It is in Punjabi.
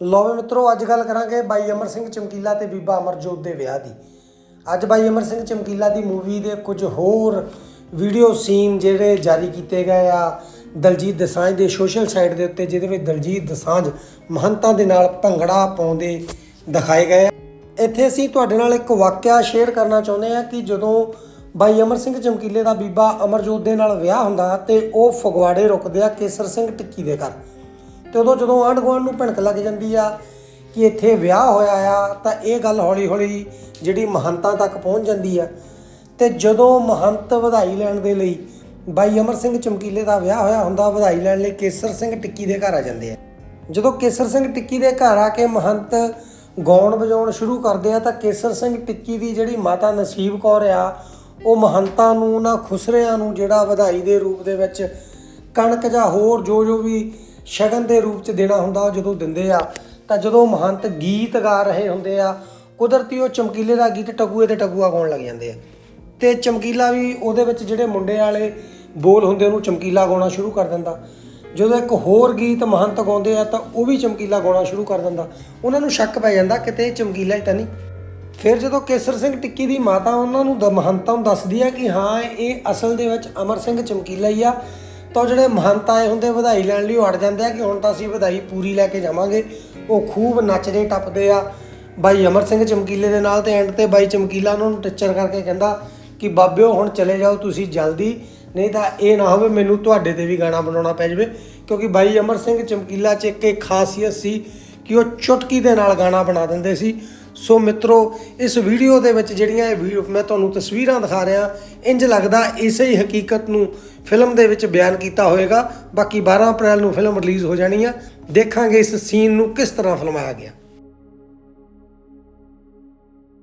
ਲੋ ਵੀ ਮਿੱਤਰੋ, ਅੱਜ ਗੱਲ ਕਰਾਂਗੇ ਬਾਈ ਅਮਰ ਸਿੰਘ ਚਮਕੀਲਾ ਤੇ ਬੀਬਾ ਅਮਰਜੋਤ ਦੇ ਵਿਆਹ ਦੀ। ਅੱਜ ਬਾਈ ਅਮਰ ਸਿੰਘ ਚਮਕੀਲਾ ਦੀ ਮੂਵੀ ਦੇ ਕੁਝ ਹੋਰ ਵੀਡੀਓ ਸੀਨ ਜਿਹੜੇ ਜਾਰੀ ਕੀਤੇ ਗਏ ਆ ਦਲਜੀਤ ਦਸਾਂਝ ਦੇ ਸੋਸ਼ਲ ਸਾਈਟ ਦੇ ਉੱਤੇ, ਜਿਹਦੇ ਵਿੱਚ ਦਲਜੀਤ ਦਸਾਂਝ ਮਹੰਤਾਂ ਦੇ ਨਾਲ ਭੰਗੜਾ ਪਾਉਂਦੇ ਦਿਖਾਏ ਗਏ ਆ। ਇੱਥੇ ਅਸੀਂ ਤੁਹਾਡੇ ਨਾਲ ਇੱਕ ਵਾਕਿਆ ਸ਼ੇਅਰ ਕਰਨਾ ਚਾਹੁੰਦੇ ਹਾਂ ਕਿ ਜਦੋਂ ਬਾਈ ਅਮਰ ਸਿੰਘ ਚਮਕੀਲੇ ਦਾ ਬੀਬਾ ਅਮਰਜੋਤ ਦੇ ਨਾਲ ਵਿਆਹ ਹੁੰਦਾ ਤੇ ਉਹ ਫਗਵਾੜੇ ਰੁਕਦੇ ਆ ਕੇਸਰ ਸਿੰਘ ਟਿੱਕੀ ਦੇ ਘਰ। ਤੇ ਉਦੋਂ ਜਦੋਂ ਆਂਢ ਗੁਆਂਢ ਨੂੰ ਭਿਣਕ ਲੱਗ ਜਾਂਦੀ ਆ ਕਿ ਇੱਥੇ ਵਿਆਹ ਹੋਇਆ ਆ, ਤਾਂ ਇਹ ਗੱਲ ਹੌਲੀ ਹੌਲੀ ਜਿਹੜੀ ਮਹੰਤਾਂ ਤੱਕ ਪਹੁੰਚ ਜਾਂਦੀ ਆ। ਤੇ ਜਦੋਂ ਮਹੰਤ ਵਧਾਈ ਲੈਣ ਦੇ ਲਈ ਬਾਈ ਅਮਰ ਸਿੰਘ ਚਮਕੀਲੇ ਦਾ ਵਿਆਹ ਹੋਇਆ ਹੁੰਦਾ, ਵਧਾਈ ਲੈਣ ਲਈ ਕੇਸਰ ਸਿੰਘ ਟਿੱਕੀ ਦੇ ਘਰ ਆ ਜਾਂਦੇ ਆ। ਜਦੋਂ ਕੇਸਰ ਸਿੰਘ ਟਿੱਕੀ ਦੇ ਘਰ ਆ ਕੇ ਮਹੰਤ ਗਾਉਣ ਵਜਾਉਣ ਸ਼ੁਰੂ ਕਰਦੇ ਆ, ਤਾਂ ਕੇਸਰ ਸਿੰਘ ਟਿੱਕੀ ਦੀ ਜਿਹੜੀ ਮਾਤਾ ਨਸੀਬ ਕੌਰ ਆ, ਉਹ ਮਹੰਤਾਂ ਨੂੰ, ਉਹਨਾਂ ਖੁਸਰਿਆਂ ਨੂੰ ਜਿਹੜਾ ਵਧਾਈ ਦੇ ਰੂਪ ਦੇ ਵਿੱਚ ਕਣਕ ਜਾਂ ਹੋਰ ਜੋ ਜੋ ਵੀ ਸ਼ਗਨ ਦੇ ਰੂਪ ਚ ਦੇਣਾ ਹੁੰਦਾ, ਉਹ ਜਦੋਂ ਦਿੰਦੇ ਆ, ਤਾਂ ਜਦੋਂ ਮਹੰਤ ਗੀਤ ਗਾ ਰਹੇ ਹੁੰਦੇ ਆ, ਕੁਦਰਤੀ ਉਹ ਚਮਕੀਲੇ ਦਾ ਗੀਤ ਟਕੂਏ ਤੇ ਟਕੂਆ ਗਾਉਣ ਲੱਗ ਜਾਂਦੇ ਆ। ਤੇ ਚਮਕੀਲਾ ਵੀ ਉਹਦੇ ਵਿੱਚ ਜਿਹੜੇ ਮੁੰਡੇ ਵਾਲੇ ਬੋਲ ਹੁੰਦੇ, ਉਹਨੂੰ ਚਮਕੀਲਾ ਗਾਉਣਾ ਸ਼ੁਰੂ ਕਰ ਦਿੰਦਾ। ਜਦੋਂ ਇੱਕ ਹੋਰ ਗੀਤ ਮਹੰਤ ਗਾਉਂਦੇ ਆ, ਤਾਂ ਉਹ ਵੀ ਚਮਕੀਲਾ ਗਾਉਣਾ ਸ਼ੁਰੂ ਕਰ ਦਿੰਦਾ। ਉਹਨਾਂ ਨੂੰ ਸ਼ੱਕ ਪੈ ਜਾਂਦਾ, ਕਿਤੇ ਚਮਕੀਲਾ ਹੀ ਤਾਂ ਨਹੀਂ। ਫਿਰ ਜਦੋਂ ਕੇਸਰ ਸਿੰਘ ਟਿੱਕੀ ਦੀ ਮਾਤਾ ਉਹਨਾਂ ਨੂੰ ਦ, ਮਹੰਤਾਂ ਨੂੰ ਦੱਸਦੀ ਆ ਕਿ ਹਾਂ, ਇਹ ਅਸਲ ਦੇ ਵਿੱਚ ਅਮਰ ਸਿੰਘ ਚਮਕੀਲਾ ਹੀ ਆ ਤਾਂ ਉਹ ਜਿਹੜੇ ਮਹੰਤ ਆਏ ਹੁੰਦੇ ਵਧਾਈ ਲੈਣ ਲਈ ਉਹ ਅੜ ਜਾਂਦੇ ਆ ਕਿ ਹੁਣ ਤਾਂ ਅਸੀਂ ਵਧਾਈ ਪੂਰੀ ਲੈ ਕੇ ਜਾਵਾਂਗੇ। ਉਹ ਖੂਬ ਨੱਚਦੇ, ਟੱਪਦੇ ਆ। ਬਾਈ ਅਮਰ ਸਿੰਘ ਚਮਕੀਲੇ ਦੇ ਨਾਲ ਤੇ ਐਂਡ ਤੇ ਬਾਈ ਚਮਕੀਲਾ ਉਹਨਾਂ ਨੂੰ ਟੱਚਰ ਕਰਕੇ ਕਹਿੰਦਾ ਕਿ ਬਾਬਿਓ, ਹੁਣ ਚਲੇ ਜਾਓ ਤੁਸੀਂ ਜਲਦੀ, ਨਹੀਂ ਤਾਂ ਇਹ ਨਾ ਹੋਵੇ ਮੈਨੂੰ ਤੁਹਾਡੇ ਤੇ ਵੀ ਗਾਣਾ ਬਣਾਉਣਾ ਪੈ ਜਾਵੇ। ਕਿਉਂਕਿ ਬਾਈ ਅਮਰ ਸਿੰਘ ਚਮਕੀਲਾ 'ਚ ਇੱਕ ਇਹ ਖਾਸੀਅਤ ਸੀ ਕਿ ਉਹ ਚੁਟਕੀ ਦੇ ਨਾਲ ਗਾਣਾ ਬਣਾ ਦਿੰਦੇ ਸੀ। ਸੋ ਮਿੱਤਰੋ, ਇਸ ਵੀਡੀਓ ਦੇ ਵਿੱਚ ਜਿਹੜੀਆਂ ਇਹ ਵੀਡੀਓ ਮੈਂ ਤੁਹਾਨੂੰ ਤਸਵੀਰਾਂ ਦਿਖਾ ਰਿਹਾ ਇੰਜ ਲੱਗਦਾ ਇਸੇ ਹੀ ਹਕੀਕਤ ਨੂੰ ਫਿਲਮ ਦੇ ਵਿੱਚ ਬਿਆਨ ਕੀਤਾ ਹੋਵੇਗਾ ਬਾਕੀ 12 ਅਪ੍ਰੈਲ ਨੂੰ ਫਿਲਮ ਰਿਲੀਜ਼ ਹੋ ਜਾਣੀ ਆ। ਦੇਖਾਂਗੇ ਇਸ ਸੀਨ ਨੂੰ ਕਿਸ ਤਰ੍ਹਾਂ ਫਿਲਮਾਇਆ ਗਿਆ।